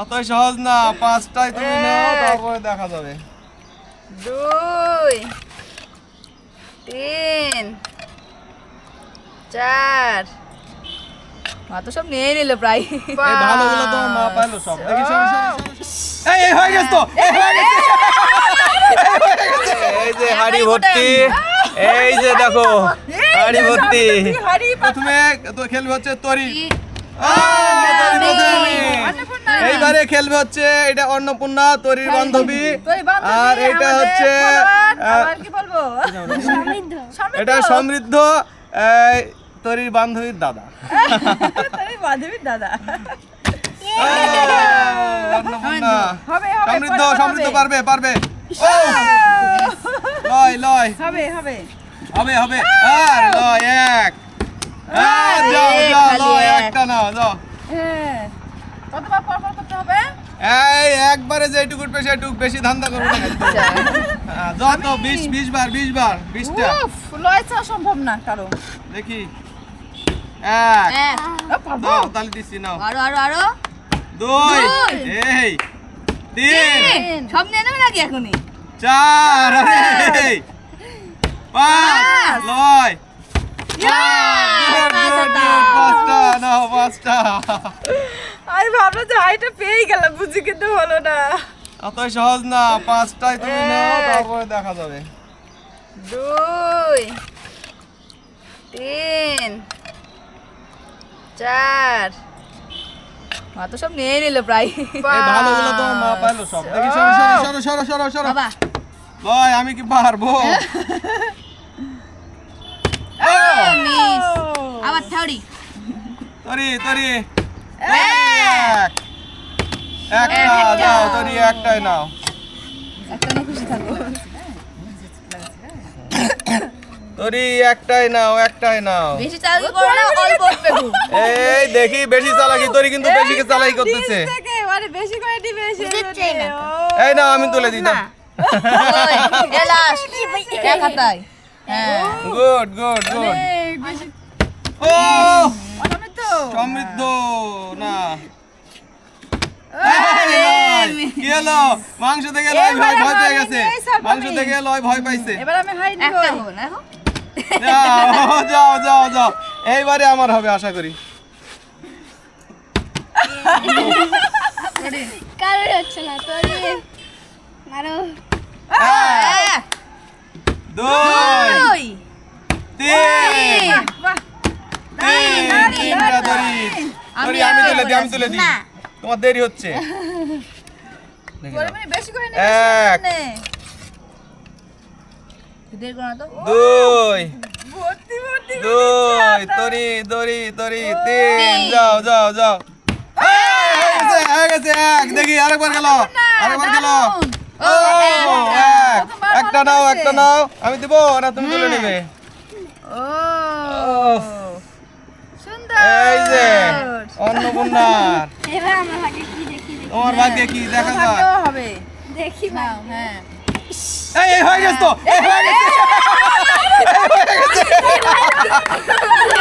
অতই সহজ না পাঁচটায় তুমি নাও তারপরে দেখা যাবে। দুই তিন চার। মা তো সব নিয়ে নিল প্রায়। ভালোগুলো তোমার মা পাইলো সব। দেখি সব এই হয়ে গেছে তো এই হয়ে গেছে। এই যে হাড়ি ভর্তি এই যে দেখো হাড়ি ভর্তি। প্রথমে তো খেলবে হচ্ছে তরি। এইবারে খেলবে হচ্ছে এটা অন্নপূর্ণা তরির বান্ধবী। আর এটা হচ্ছে আহ, কি বলব? এটা সমৃদ্ধ তরির বান্ধবীর দাদা। বান্ধবীর দাদা। আহ, অন্নপূর্ণা। হবে হবে সমৃদ্ধ সমৃদ্ধ পারবে পারবে। লয় লয়। হবে হবে। হবে হবে। আর লয় এক। আর আরে, যাও যাও খালি লয় এক। একটা নাও যাও। হ্যাঁ কতবার পর পর করতে হবে? এই একবারে যেটুকু উঠবে সেটুকু বেশি ধান্দা করবে না কিন্তু। যত বিশ বিশ বার বিশ বার বিশটা। উফ সম্ভব না কারও। দেখি। এক। এক। পারব দাও তালি দিচ্ছি নাও। আরও আরও আরও। দুই। দুই। এই। তিন। সব নিয়ে নেবে নাকি এখনই? চার। পাঁচ। নয় Good, good, good, পাঁচটা নাও পাঁচটা। আমি ভাবলাম যে হাইটা পেয়ে গেলাম বুঝি কিন্তু হলো না। অতই সহজ না পাঁচটায় তুমি নাও তারপরে দেখা যাবে। দুই তিন চার। মা তো সব নিয়ে নিল প্রায়। ভালোগুলো তোমার মা পাইলো সব। দেখি সরো সরো সরো সরো সরো। সরো বাবা। লয় আমি কি পারব ও, মিস থাউরি তরি তরি। এক। একটা দাও তরি একটাই নাও। তরি একটাই নাও একটাই নাও। বেশি চালু করো না অল্প এই দেখি বেশি চালাকি তরি কিন্তু বেশি চালাকি করতেছে। মানে বেশি করে দিবে সে বুঝেছে এই নাও আমি তুলে দিই এলাস এক হাতায় হ্যাঁ। Good good good. বেশি ও সমৃদ্ধ না মাংস থেকে লয় ভয় ভয় পেয়ে গেছে। মাংস। থেকে লয় ভয় পাইছে। এবার আমি হাই নিব না যাও যাও যাও যাও। এইবারে আমার হবে আশা করি। কারোর হচ্ছে না তোর এক, দুই তিন। তিনটা আমি দিই আমি দিই। তোমার দেরি হচ্ছে। এক দুই। দুই দড়ি তিন। যাও যাও যাও। এক। দেখি একটা নাও একটা নাও। আমি দিব না তুমি তুলে নেবে। এই যে অন্নপূর্ণার। এবার আমরা ভাগে কি দেখি তোমার ভাগ্যে কি দেখা যায় হবে। দেখি নাও হ্যাঁ। এই এই হয়ে গেছে তো এই হয়ে গেছে।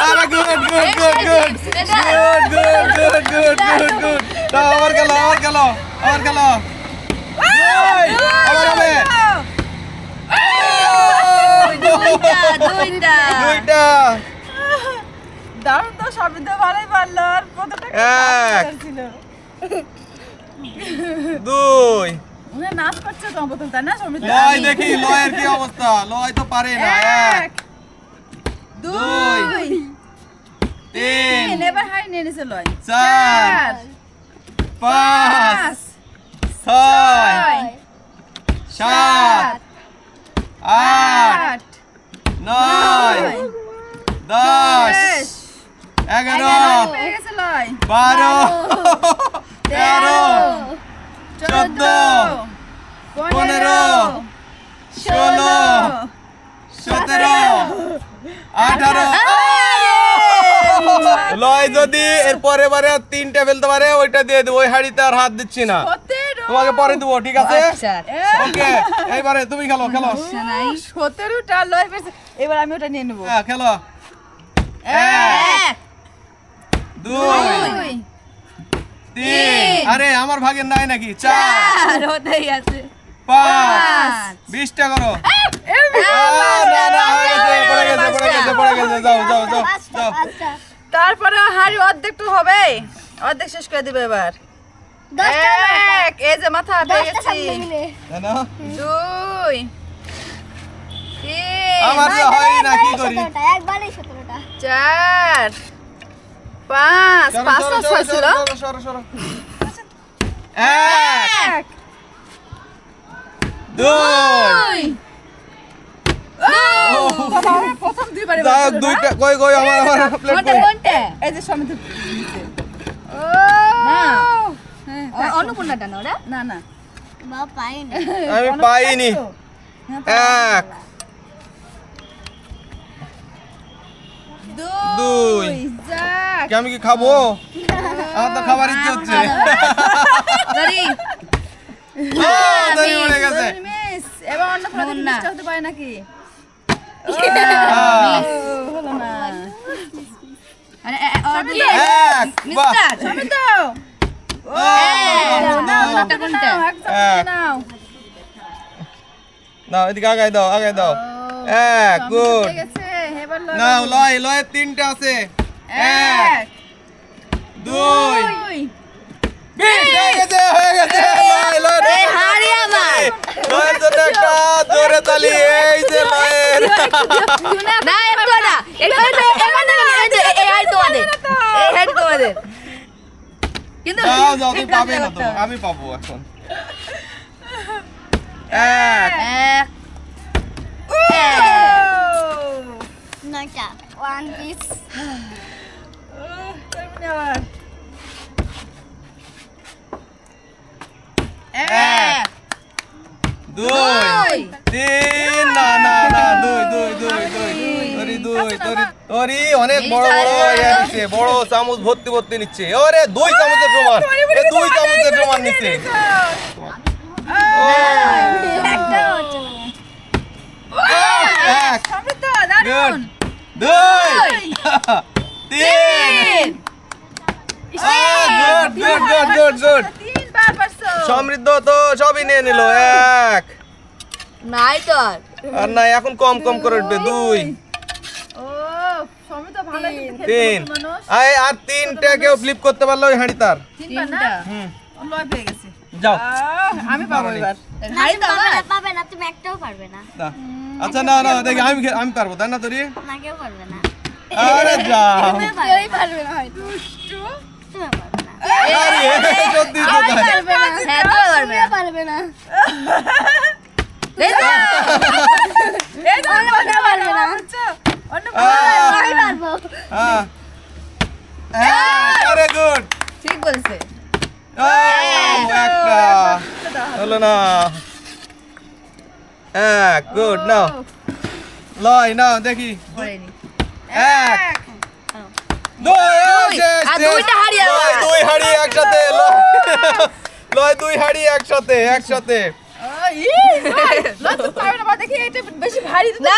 আরে good good good good good good good good good good দাও আবার গেল আবার গেল আবার গেল আবার হবে। দুইটা দুইটা। দুইটা। দারুণ তো সবই তো ভালোই পারল আর কত টাকা ছিল দুই। উনি নাচ করছে তো তাই না সমিত লয় দেখি লয়ের কি অবস্থা? লয় তো পারে না এক দুই তিন তিন এবার হাই নিয়ে নিছে লয়। চার পাঁচ ছয় সাত আট আট নয় দশ দশ এগারো পেয়ে গেছে লয় বারো। তেরো। চোদ্দ। পনেরো। ষোলো। সতেরো। আঠারো। লয় যদি এর পরে বারে আর তিনটা ফেলতে পারে ওইটা দিয়ে দেবো। ওই হাড়িতে আর হাত দিচ্ছি না। তোমাকে পরে দেবো ঠিক আছে? আচ্ছা ওকে এইবারে তুমি খেলো খেলো। সতেরোটা লয় পেয়েছে এবার আমি ওটা নিয়ে নেব। হ্যাঁ খেলো। এক। দুই তিন। আরে আমার ভাগের নাই নাকি? চার। হতেই আছে। পাঁচ। বিশটা করো। তারপরে হাড়ি অর্ধেক তো হবে। অর্ধেক শেষ করে দিবে এবার। এক এই যে মাথা পেয়ে গেছি দুই আমার হয় না কি করি? চার। পাঁচ পাঁচ না ছয় ছিল। এক দুই। প্রথম দুইবারে দুইটা কই কই আমার আমার প্লেট কই? এই যে সমিতি ও! না। হ্যাঁ, না ওরা? না না। বাবা পাইনি। আমি পাইনি। এক দুই। কি আমি কি খাব? আমার তো খাবার ইচ্ছে হচ্ছে। দড়ি। উড়ে গেছে। এবার অন্য কোনো দিন না। হতে পারে নাকি? হলো নাও, এদিকে আগাই দাও দাও। এক গুড। হয়ে লয় নাও লয় লয় তিনটা আছে। এক দুই হয়ে গেছে হয়ে গেছে জোরে তালি এই যে লয়ের না একটু না একটু না না এই যে এই হাড়ি তোমাদের এই হাড়ি তোমাদের কিন্তু যাও যাও তুমি পাবে না তো আমি পাবো এখন এক এক নয়টা ওয়ান পিস এক দুই তিন না না না দুই দুই দুই দুই তরি দুই তরি তরি অনেক বড় বড় ইয়ে নিচ্ছে বড় চামচ ভর্তি ভর্তি নিচ্ছে। ওরে দুই চামচের সমান এ দুই চামচের সমান নিচ্ছে। এক। দুই। তিন। Good good good good good তিনবার পারছ। সমৃদ্ধ তো সবই নিয়ে নিল এক। নাই তো আর। নাই এখন কম কম করে উঠবে দুই। ও ভালো তিন। আয় আর তিনটা কেউ ফ্লিপ করতে পারল ওই হাঁড়ি তার তিনটা। হুম। লয় পেয়ে গেছে। যাও। আমি পাবো এবার। হাড়ি তো পাবে না তুমি একটাও পারবে না। না। আচ্ছা না না দেখি আমি আমি পারব তাই না তোরি? না কেউ পারবে না। আরে যাও। তুমি পারবে না হয়তো দুষ্টু। তুমি পারবে না ঠিক বলেছে হলো না এক গুড নাও লয় নাও দেখি এক দুই হাঁড়ি লয়, দুই হাড়ি একসাথে লয়। লয় দুই হাড়ি একসাথে একসাথে দেখি এটা বেশি ভারী। না